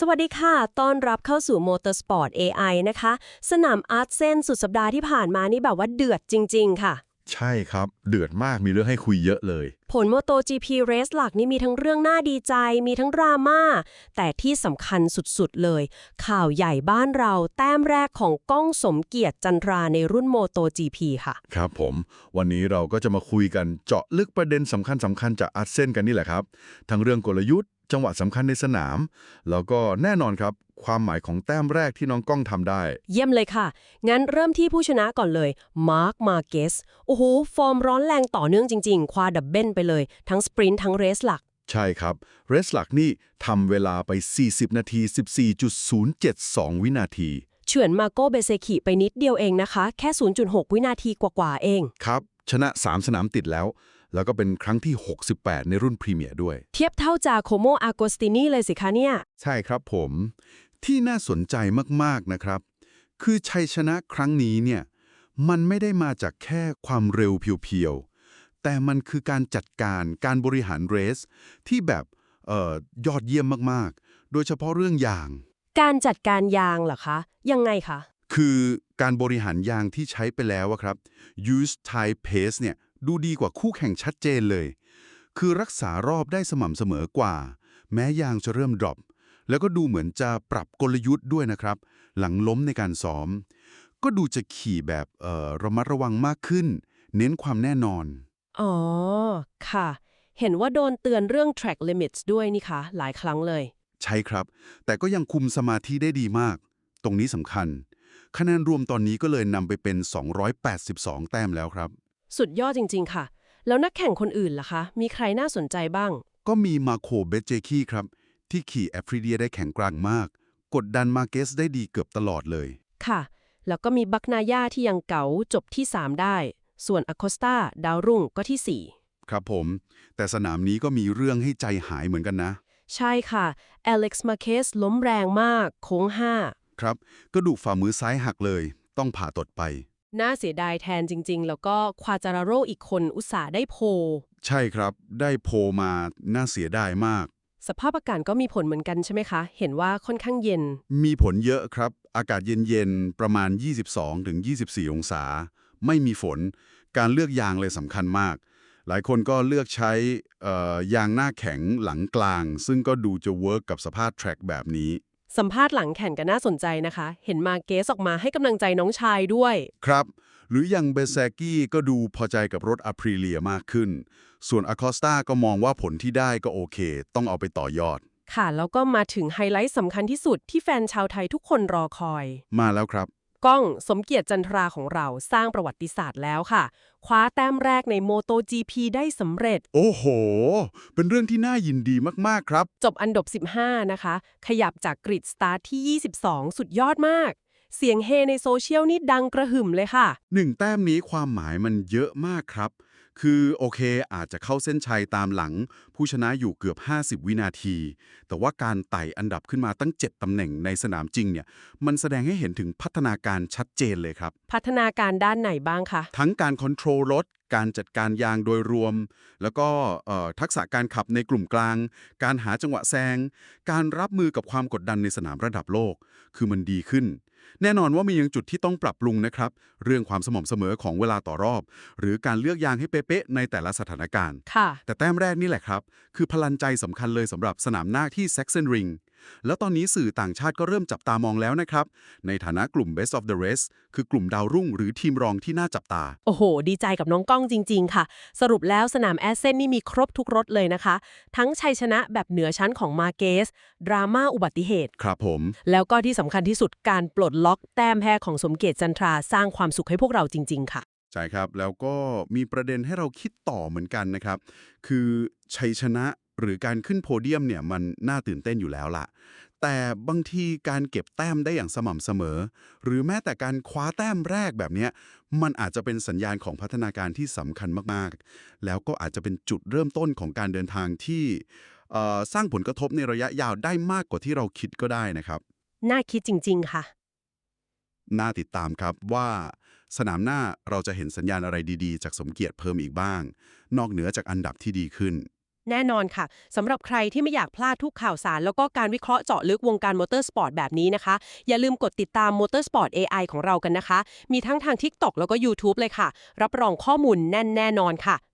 สวัสดีค่ะ ต้อนรับเข้าสู่ Motorsport AI นะคะ สนามอาร์ตเซนสุดสัปดาห์ที่ผ่านมานี่แบบว่าเดือดจริง ๆ ค่ะ ใช่ครับ เดือดมากมีเรื่องให้คุยเยอะเลย ผล MotoGP Race หลักนี่มีทั้งเรื่องน่าดีใจ มีทั้งดราม่า แต่ที่สำคัญสุด ๆ เลย ข่าวใหญ่บ้านเราแต้มแรกของก้องสมเกียรติจันทราในรุ่น MotoGP ค่ะ ครับผม วันนี้เราก็จะมาคุยกันเจาะลึกประเด็นสำคัญสำคัญจากอาร์เซนกันนี่แหละครับ ทั้งเรื่องกลยุทธ์ จังหวะสำคัญในสนาม แล้วก็แน่นอนครับ ความหมายของแต้มแรกที่น้องก้องทำได้ เยี่ยมเลยค่ะ งั้นเริ่มที่ผู้ชนะก่อนเลยมาร์คมาเกสโอ้โห ฟอร์มร้อนแรงต่อเนื่องจริงๆ คว้าดับเบิลไปเลย ทั้งสปรินต์ทั้งเรสหลัก ใช่ครับ เรสลักนี่ทำเวลาไป 40 นาที 14.072 วินาทีเฉือนมาโกเบเซคิไปนิดเดียวเองนะคะ แค่ 0.6 วินาทีกว่าๆเอง ครับ ชนะ 3 สนามติดแล้ว แล้วก็เป็นครั้งที่ 68 ในรุ่นพรีเมียร์ด้วย เทียบเท่าจาโคโมอากสตินีเลยสิคะเนี่ย ใช่ครับผม ที่น่าสนใจมาก ๆ นะครับ คือชัยชนะครั้งนี้เนี่ย มันไม่ได้มาจากแค่ความเร็วเพียวๆ แต่มันคือการจัดการการบริหารเรส ที่แบบเอ่อยอดเยี่ยมมากๆ โดยเฉพาะเรื่องยาง การจัดการยางเหรอคะ ยังไงคะ คือการบริหารยางที่ใช้ไปแล้วอะครับ use type pace เนี่ย ดูดีกว่าคู่แข่งชัดเจนเลย คือรักษารอบได้สม่ำเสมอกว่า แม้ยางจะเริ่มดรอป แล้วก็ดูเหมือนจะปรับกลยุทธ์ด้วยนะครับ หลังล้มในการซ้อม ก็ดูจะขี่แบบเอ่อระมัดระวังมากขึ้น เน้นความแน่นอน อ๋อ ค่ะ เห็นว่าโดนเตือนเรื่อง track limits ด้วยนี่คะหลายครั้งเลย ใช่ครับ แต่ก็ยังคุมสมาธิได้ดีมาก ตรงนี้สำคัญ คะแนนรวมตอนนี้ก็เลยนำไปเป็น 282 แต้มแล้วครับ สุดยอดจริง ๆ ค่ะ แล้วนักแข่งคนอื่นล่ะคะ มีใครน่าสนใจบ้าง ก็มีมาโคเบเจคีครับ ที่ขี่แอฟริเดียได้แข็งแกร่งมาก กดดันมาเกสได้ดีเกือบตลอดเลย ค่ะ แล้วก็มีบักนาย่าที่ยังเก๋าจบที่ 3 ได้ ส่วนอ c คสตาดาวรุ่งก็ที่ครับผม แต่สนามนี้ก็มีเรื่องให้ใจหายเหมือนกันนะ4ใช่ค่ะอเล็กซ์มาเคสล้มแรงมาก โค้งครับ กระดูกฝ่ามือซ้ายหักเลย ต้องผ่าตัดไป5 น่าเสียดายแทนจริง ๆ แล้วก็ควาจาราโรอีกคนอุตส่าห์ได้โพลใช่ครับ ได้โพลมาน่าเสียดายมาก สภาพอากาศก็มีผลเหมือนกันใช่ไหมคะ เห็นว่าค่อนข้างเย็น มีผลเยอะครับ อากาศเย็นๆ ประมาณ 22-24 องศา ไม่มีฝน การเลือกยางเลยสำคัญมาก หลายคนก็เลือกใช้เอ่อยางหน้าแข็งหลังกลาง ซึ่งก็ดูจะเวิร์กกับสภาพแทร็กแบบนี้ สัมภาษณ์หลังแข่งก็น่าสนใจนะคะ เห็นมาเกสออกมาให้กำลังใจน้องชายด้วย ครับ หรืออย่างเบเซกี้ก็ดูพอใจกับรถอ p ริเลียมากขึ้น ส่วนอ c คอสตาก็มองว่าผลที่ได้ก็โอเค ต้องเอาไปต่อยอด ค่ะ แล้วก็มาถึงไฮไลท์สำคัญที่สุดที่แฟนชาวไทยทุกคนรอคอย มาแล้วครับ ก้องสมเกียรติจันทราของเราสร้างประวัติศาสตร์แล้วค่ะ คว้าแต้มแรกใน MotoGP ได้สำเร็จ โอ้โห เป็นเรื่องที่น่ายินดีมาก ๆ ครับ จบอันดับ 15 นะคะ ขยับจากกริดสตาร์ทที่ 22 สุดยอดมาก เสียงเฮในโซเชียลนี่ดังกระหึ่มเลยค่ะ หนึ่งแต้มนี้ความหมายมันเยอะมากครับ คือโอเคอาจจะเข้าเส้นชัยตามหลัง ผู้ชนะอยู่เกือบ 50 วินาที แต่ว่าการไต่อันดับขึ้นมาตั้ง 7 ตำแหน่งในสนามจริงเนี่ยมันแสดงให้เห็นถึงพัฒนาการชัดเจนเลยครับ พัฒนาการด้านไหนบ้างคะ ทั้งการคอนโทรลรถ การจัดการยางโดยรวม แล้วก็เอ่อทักษะการขับในกลุ่มกลาง การหาจังหวะแซง การรับมือกับความกดดันในสนามระดับโลก คือมันดีขึ้น แน่นอนว่ามียังจุดที่ต้องปรับปรุงนะครับ เรื่องความสม่ำเสมอของเวลาต่อรอบ หรือการเลือกยางให้เป๊ะๆในแต่ละสถานการณ์ ค่ะ แต่แต้มแรกนี่แหละครับ คือพลันใจสำคัญเลยสำหรับสนามหน้าที่ Saxon Ring แล้วตอนนี้สื่อต่างชาติก็เริ่มจับตามองแล้วนะครับ ในฐานะกลุ่ม Best of the Rest คือกลุ่มดาวรุ่งหรือทีมรองที่น่าจับตา โอ้โห ดีใจกับน้องก้องจริง ๆ ค่ะ สรุปแล้วสนามแอสเซนนี่มีครบทุกรถเลยนะคะ ทั้งชัยชนะแบบเหนือชั้นของมาเกส ดราม่าอุบัติเหตุ ครับผม แล้วก็ที่สำคัญที่สุดการปลดล็อกแต้มแพ้ของสมเกียรติจันทราสร้างความสุขให้พวกเราจริง ๆ ค่ะใช่ครับ แล้วก็มีประเด็นให้เราคิดต่อเหมือนกันนะครับ คือชัยชนะ หรือการขึ้นโพเดียมเนี่ยมันน่าตื่นเต้นอยู่แล้วล่ะ แต่บางทีการเก็บแต้มได้อย่างสม่ำเสมอ หรือแม้แต่การคว้าแต้มแรกแบบเนี้ยมันอาจจะเป็นสัญญาณของพัฒนาการที่สำคัญมากๆ แล้วก็อาจจะเป็นจุดเริ่มต้นของการเดินทางที่เอ่อสร้างผลกระทบในระยะยาวได้มากกว่าที่เราคิดก็ได้นะครับ น่าคิดจริง ๆ ค่ะ น่าติดตามครับว่าสนามหน้าเราจะเห็นสัญญาณอะไรดีๆ จากสมเกียรติเพิ่มอีกบ้าง นอกเหนือจากอันดับที่ดีขึ้น แน่นอนค่ะสำหรับใครที่ไม่อยากพลาดทุกข่าวสาร แล้วก็การวิเคราะห์เจาะลึกวงการมอเตอร์สปอร์ตแบบนี้นะคะ อย่าลืมกดติดตาม Motorsport AI ของเรากันนะคะ มีทั้งทาง TikTok แล้วก็ YouTube เลยค่ะ รับรองข้อมูลแน่นแน่นอนค่ะ